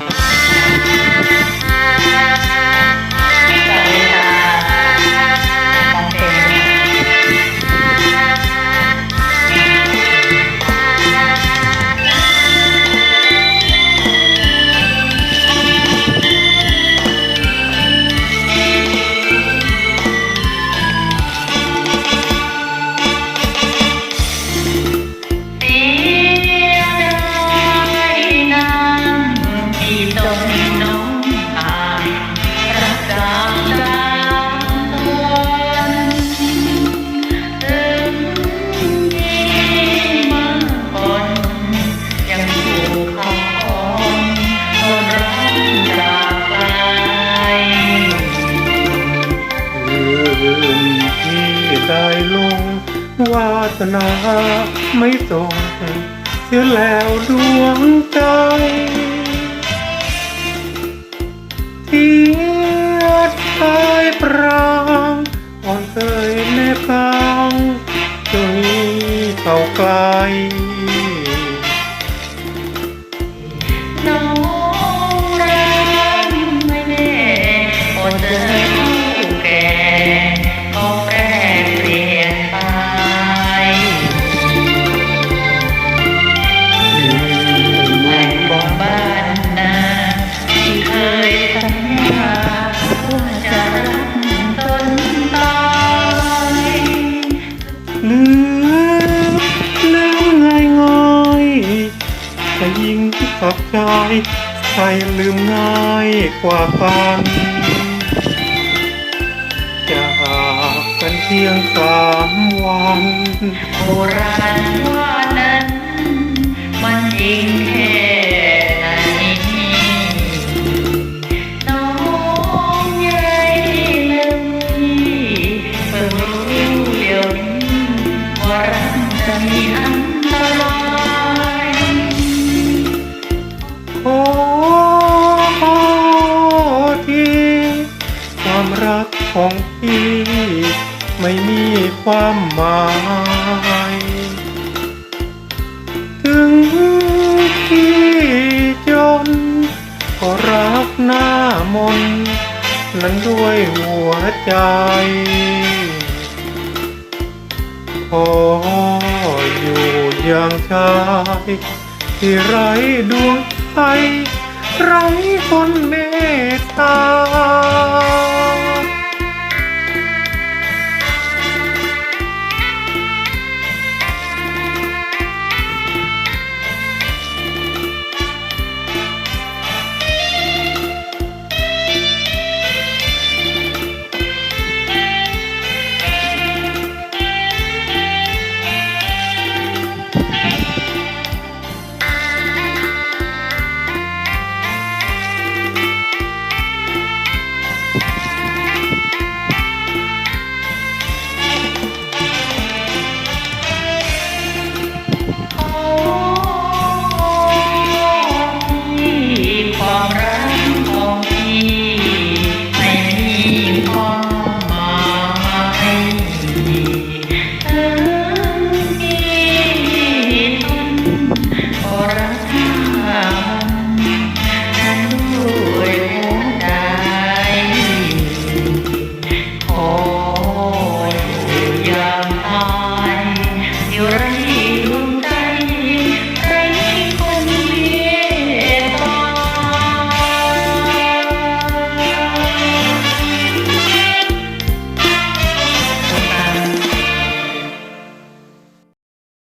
ส วาสนาไม่ส่งเสียแล้วดวงใจที่ตายปรางอ่อนเคยแนบกางจนเข้าไกลับใจใครลืมง่ายกว่าฟันจากกันเพียงสามวันโบราณว่า ไม่มีความหมาย ถึงพี่จน ก็รักหน้ามน นั้นด้วยหัวใจขออยู่อย่างชายที่ไร้ดวงใจไร้คนเมตตา